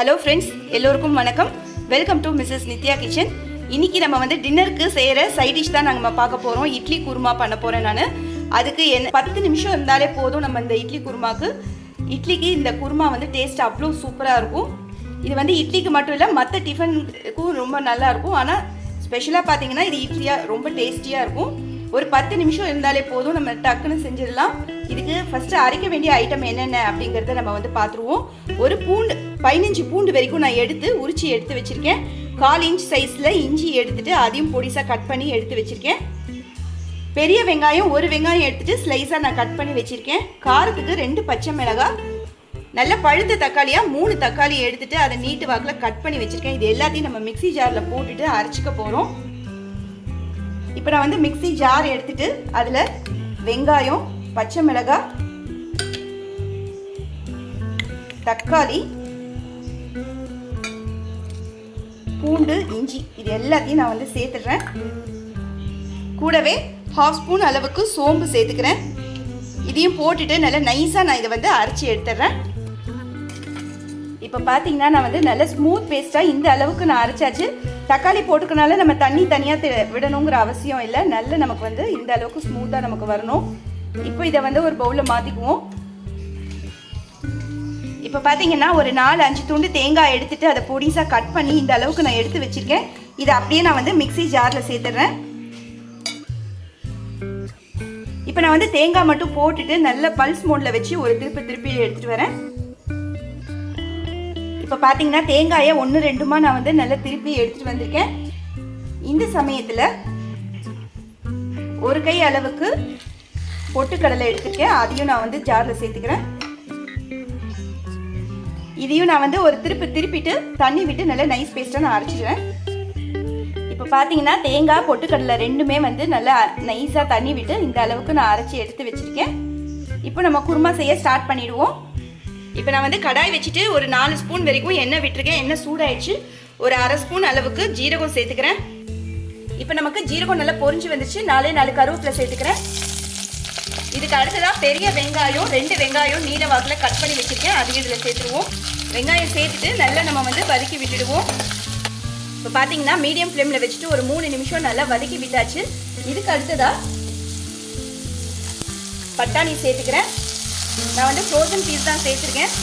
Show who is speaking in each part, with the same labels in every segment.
Speaker 1: Hello friends எல்லோருக்கும் வணக்கம். Welcome to Mrs Nithya kitchen இன்னைக்கு நம்ம வந்து டின்னருக்கு செய்கிற சைட் டிஷ் தான் நாங்கள் பார்க்க போகிறோம் இட்லி குருமா பண்ண போகிறேன் நான். அதுக்கு என்ன பத்து நிமிஷம் இருந்தாலே போதும் நம்ம இந்த இட்லி குருமாக்கு. இட்லிக்கு இந்த குருமா வந்து டேஸ்ட் அவ்வளோ சூப்பராக இருக்கும். இது வந்து இட்லிக்கு மட்டும் இல்லை மற்ற டிஃபனுக்கும் ரொம்ப நல்லாயிருக்கும் ஆனால் ஸ்பெஷலாக பார்த்தீங்கன்னா இது இட்லியாக ரொம்ப டேஸ்டியாக இருக்கும். ஒரு பத்து நிமிஷம் இருந்தாலே போதும். நம்ம டக்குன்னு செஞ்சிடலாம். இதுக்கு ஃபஸ்ட்டு அரைக்க வேண்டிய ஐட்டம் என்னென்ன அப்படிங்கிறத நம்ம வந்து பார்த்துருவோம் ஒரு பூண்டு பதினஞ்சு பூண்டு வரைக்கும் நான் எடுத்து உரிச்சி எடுத்து வச்சுருக்கேன். கால் இன்ச் சைஸில் இஞ்சி எடுத்துகிட்டு அதையும் பொடிசாக கட் பண்ணி எடுத்து வச்சுருக்கேன். பெரிய வெங்காயம் ஒரு வெங்காயம் எடுத்துகிட்டு ஸ்லைஸாக நான் கட் பண்ணி வச்சுருக்கேன். காரத்துக்கு ரெண்டு பச்சை மிளகாய் நல்ல பழுத்த தக்காளியாக மூணு தக்காளி எடுத்துகிட்டு அதை நீட்டு வாக்கில் கட் பண்ணி வச்சுருக்கேன். இது எல்லாத்தையும் நம்ம மிக்ஸி ஜாரில் போட்டுட்டு அரைச்சிக்க போகிறோம் இப்போ நான் வந்து மிக்ஸி ஜார் எடுத்துகிட்டு அதில் வெங்காயம் பச்சை மிளகாய் தக்காளி பூண்டு இஞ்சி இது எல்லாத்தையும் நான் வந்து சேர்த்துடுறேன். கூடவே ஹாஃப் ஸ்பூன் அளவுக்கு சோம்பு சேர்த்துக்கிறேன். இதையும் போட்டுட்டு நல்லா நைஸாக நான் இதை வந்து அரைச்சி எடுத்துடுறேன். இப்போ பார்த்தீங்கன்னா நான் வந்து நல்ல ஸ்மூத் பேஸ்ட்டாக இந்த அளவுக்கு நான் அரைச்சாச்சு. தக்காளி போட்டுக்கனால நம்ம தண்ணி தனியாக விடணுங்கிற அவசியம் இல்லை. நல்ல நமக்கு வந்து இந்த அளவுக்கு ஸ்மூத்தாக நமக்கு வரணும். இப்போ இதை வந்து ஒரு பவுலில் மாற்றிக்குவோம் இப்போ பார்த்தீங்கன்னா ஒரு நாலு அஞ்சு துண்டு தேங்காய் எடுத்துட்டு அதை பொடிசாக கட் பண்ணி இந்த அளவுக்கு நான் எடுத்து வச்சிருக்கேன். இதை அப்படியே நான் வந்து மிக்ஸி ஜாரில் சேர்த்துட்றேன். இப்போ நான் வந்து தேங்காய் மட்டும் போட்டுட்டு நல்ல பல்ஸ் மோடில் வச்சு ஒரு திருப்பி திருப்பி எடுத்துகிட்டு வரேன். இப்போ பார்த்தீங்கன்னா தேங்காயை ஒன்று ரெண்டுமா நான் வந்து நல்லா திருப்பி எடுத்துகிட்டு வந்திருக்கேன். இந்த சமயத்தில் ஒரு கை அளவுக்கு பொட்டுக்கடலை எடுத்துருக்கேன். அதையும் நான் வந்து ஜாரில் சேர்த்துக்கிறேன். இதையும் நான் வந்து ஒரு திருப்பி திருப்பிட்டு தண்ணி விட்டு நல்லா நைஸ் பேஸ்ட்டாக நான் அரைச்சிடுவேன். இப்போ பார்த்தீங்கன்னா தேங்காய் பொட்டுக்கடலை ரெண்டுமே வந்து நல்லா நைஸாக தண்ணி விட்டு இந்த அளவுக்கு நான் அரைச்சி எடுத்து வச்சுருக்கேன். இப்போ நம்ம குருமா செய்ய ஸ்டார்ட் பண்ணிடுவோம். இப்போ நான் வந்து கடாய் வச்சுட்டு ஒரு நாலு ஸ்பூன் வரைக்கும் எண்ணெய் விட்டுருக்கேன். எண்ணெய் சூடாயிடுச்சு. ஒரு அரை ஸ்பூன் அளவுக்கு ஜீரகம் சேர்த்துக்கிறேன். இப்போ நமக்கு ஜீரகம் நல்லா பொரிஞ்சு வந்துச்சு. நாலே நாலு கருவேப்பிலை சேர்த்துக்கிறேன். இதுக்கு அடுத்ததாக பெரிய வெங்காயம் ரெண்டு வெங்காயம் நீல வாக்கில் கட் பண்ணி வச்சுருக்கேன். அதையும் இதில் சேர்த்துருவோம். வெங்காயம் சேர்த்துட்டு நல்லா நம்ம வந்து வதக்கி விட்டுடுவோம். இப்போ பார்த்தீங்கன்னா மீடியம் ஃப்ளேமில் வச்சுட்டு ஒரு மூணு நிமிஷம் நல்லா வதக்கி விட்டாச்சு. இதுக்கு அடுத்ததாக பட்டாணி சேர்த்துக்கிறேன். நான் வந்து ஃப்ரோசன் பீஸ் தான் சேர்த்துருக்கேன்.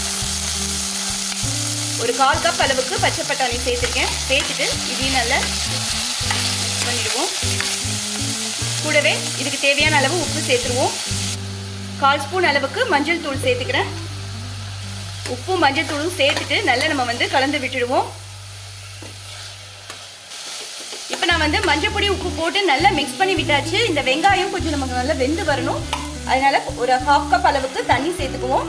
Speaker 1: ஒரு கால் கப் அளவுக்கு பச்சை பட்டாணி சேர்த்துருக்கேன். சேர்த்துட்டு இதையும் நல்லா பண்ணிடுவோம். கூடவே இதுக்கு தேவையான அளவு உப்பு சேர்த்துருவோம். கால் ஸ்பூன் அளவுக்கு மஞ்சள் தூள் சேர்த்துக்கிறேன். உப்பும் மஞ்சள் தூளும் சேர்த்துட்டு நல்லா நம்ம வந்து கலந்து விட்டுடுவோம். இப்போ நான் வந்து மஞ்சள் பொடி உப்பு போட்டு நல்லா மிக்ஸ் பண்ணி விட்டாச்சு. இந்த வெங்காயம் கொஞ்சம் நமக்கு நல்லா வெந்து வரணும். அதனால ஒரு ஹாஃப் கப் அளவுக்கு தண்ணி சேர்த்துக்குவோம்.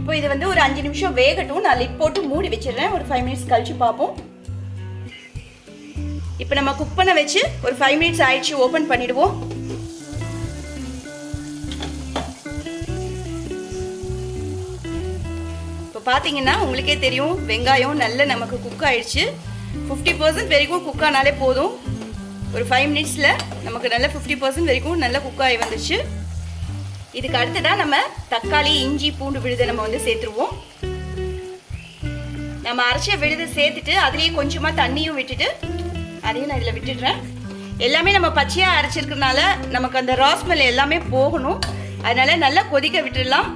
Speaker 1: இப்போ இது வந்து ஒரு அஞ்சு நிமிஷம் வேகட்டும். நான் லிட் போட்டு மூடி வச்சிடுறேன். ஒரு ஃபைவ் மினிட்ஸ் கழிச்சு பார்ப்போம். இப்போ நம்ம குக் பண்ண வச்சு ஒரு ஃபைவ் மினிட்ஸ் ஆயிடுச்சு ஓப்பன் பண்ணிடுவோம். இப்போ பார்த்தீங்கன்னா உங்களுக்கே தெரியும் வெங்காயம் நல்ல நமக்கு குக் ஆயிடுச்சு. ஃபிஃப்டி பர்சன்ட் வரைக்கும் குக் ஆனாலே போதும். ஒரு ஃபைவ் மினிட்ஸில் நமக்கு நல்ல ஃபிஃப்டி பர்சன்ட் வரைக்கும் நல்ல குக் ஆகி வந்துச்சு. இதுக்கு அடுத்ததாக நம்ம தக்காளி இஞ்சி பூண்டு விழுதை நம்ம வந்து சேர்த்துருவோம். நம்ம அரைச்ச விழுதை சேர்த்துட்டு அதுலேயே கொஞ்சமாக தண்ணியும் விட்டுட்டு அதையும் நான் இதில் விட்டுடுறேன். எல்லாமே நம்ம பச்சையாக அரைச்சிருக்கனால நமக்கு அந்த ராஸ்மெல் எல்லாமே போகணும். அதனால நல்லா கொதிக்க விட்டுடலாம்.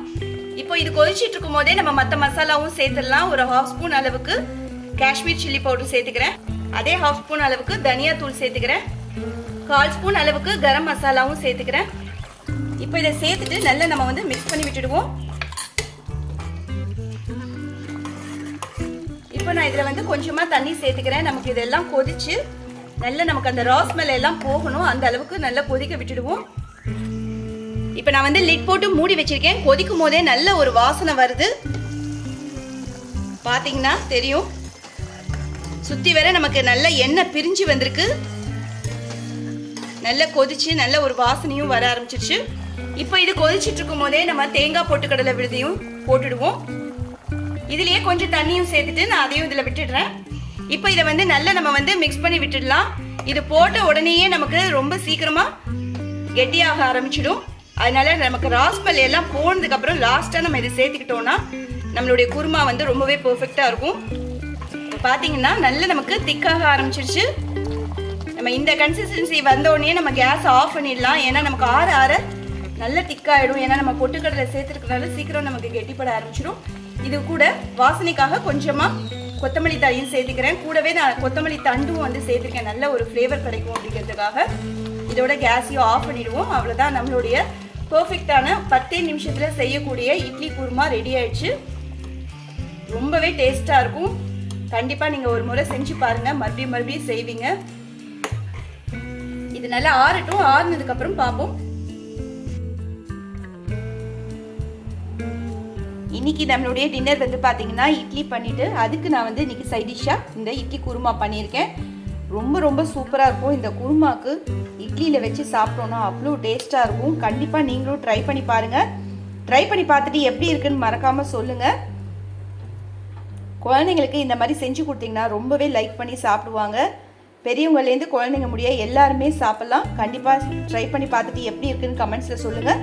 Speaker 1: இப்போ இது கொதிச்சிட்டு இருக்கும் போதே நம்ம மற்ற மசாலாவும் சேர்த்துடலாம். ஒரு ஹாஃப் ஸ்பூன் அளவுக்கு காஷ்மீர் சில்லி பவுடர் சேர்த்துக்கிறேன். அதே ஹாஃப் ஸ்பூன் அளவுக்கு தனியா தூள் சேர்த்துக்கிறேன். கால் ஸ்பூன் அளவுக்கு கரம் மசாலாவும் சேர்த்துக்கிறேன். இப்போ இதை சேர்த்துட்டு நல்லா நம்ம வந்து மிக்ஸ் பண்ணி விட்டுடுவோம். இப்போ நான் இதில் வந்து கொஞ்சமாக தண்ணி சேர்த்துக்கிறேன். நமக்கு இதெல்லாம் கொதிச்சு நல்ல நமக்கு அந்த ராஸ்மெல் எல்லாம் போகணும். அந்த அளவுக்கு நல்லா கொதிக்க விட்டுடுவோம். இப்போ நான் வந்து லிட் போட்டு மூடி வச்சிருக்கேன். கொதிக்கும் போதே நல்ல ஒரு வாசனை வருது. பார்த்தீங்கன்னா தெரியும். சுற்றி வர நமக்கு நல்ல எண்ணெய் பிரிஞ்சு வந்திருக்கு. நல்ல கொதிச்சு நல்ல ஒரு வாசனையும் வர ஆரம்பிச்சிருச்சு. இப்போ இது கொதிச்சிட்டு இருக்கும் போதே நம்ம தேங்காய் போட்டு கடலை விழுதியும் போட்டுடுவோம். இதுலயே கொஞ்சம் தண்ணியும் சேர்த்துட்டு நான் அதையும் இதில் விட்டுடுறேன். இப்போ இதை வந்து நல்லா நம்ம வந்து மிக்ஸ் பண்ணி விட்டுடலாம். இது போட்ட உடனேயே நமக்கு ரொம்ப சீக்கிரமா கெட்டியாக ஆரம்பிச்சிடும். அதனால நமக்கு ராஸ்மல் எல்லாம் போனதுக்கப்புறம் லாஸ்ட்டாக நம்ம இதை சேர்த்துக்கிட்டோம்னா நம்மளுடைய குருமா வந்து ரொம்பவே பெர்ஃபெக்டாக இருக்கும். இப்போ பார்த்தீங்கன்னா நல்ல நமக்கு திக்காக ஆரம்பிச்சிருச்சு. நம்ம இந்த கன்சிஸ்டன்சி வந்தோடனே நம்ம கேஸ் ஆஃப் பண்ணிடலாம். ஏன்னா நமக்கு ஆற ஆற நல்ல திக்காயிடும் ஏன்னா நம்ம பொட்டுக்கடலை சேர்த்துருக்கனால சீக்கிரம் நமக்கு கெட்டிப்பட ஆரம்பிச்சிடும் இது கூட வாசனைக்காக கொஞ்சமாக கொத்தமல்லி தழையும் சேர்த்துக்கிறேன். கூடவே நான் கொத்தமல்லி தண்டும் வந்து சேர்த்துருக்கேன். நல்ல ஒரு ஃப்ளேவர் கிடைக்கும் அப்படிங்கிறதுக்காக. இதோட கேஸையும் ஆஃப் பண்ணிடுவோம். அவ்வளோதான் நம்மளுடைய பர்ஃபெக்டான பத்தே நிமிஷத்தில் செய்யக்கூடிய இட்லி குருமா ரெடி ஆயிடுச்சு. ரொம்பவே டேஸ்ட்டாக இருக்கும். கண்டிப்பாக நீங்கள் ஒரு முறை செஞ்சு பாருங்கள் மறுபடியும் மறுபடியும் செய்வீங்க. இது நல்லா ஆறட்டும். ஆறுனதுக்கப்புறம் பார்ப்போம். இன்னைக்கு நம்மளுடைய டின்னர் வந்து பார்த்தீங்கன்னா இட்லி பண்ணிட்டு அதுக்கு நான் வந்து இன்னைக்கு சைட் இந்த இட்லி குருமா பண்ணியிருக்கேன். ரொம்ப ரொம்ப சூப்பராக இருக்கும். இந்த குருமாக்கு இட்லியில் வச்சு சாப்பிட்டோன்னா அவ்வளோ டேஸ்ட்டாக இருக்கும். கண்டிப்பாக நீங்களும் ட்ரை பண்ணி பாருங்கள் ட்ரை பண்ணி பார்த்துட்டு எப்படி இருக்குன்னு மறக்காமல் சொல்லுங்கள் குழந்தைங்களுக்கு இந்த மாதிரி செஞ்சு கொடுத்தீங்கன்னா ரொம்பவே லைக் பண்ணி சாப்பிடுவாங்க. பெரியவங்கலேருந்து குழந்தைங்க முடிய எல்லாருமே சாப்பிட்லாம். கண்டிப்பாக ட்ரை பண்ணி பார்த்துட்டு எப்படி இருக்குன்னு கமெண்ட்ஸில் சொல்லுங்கள்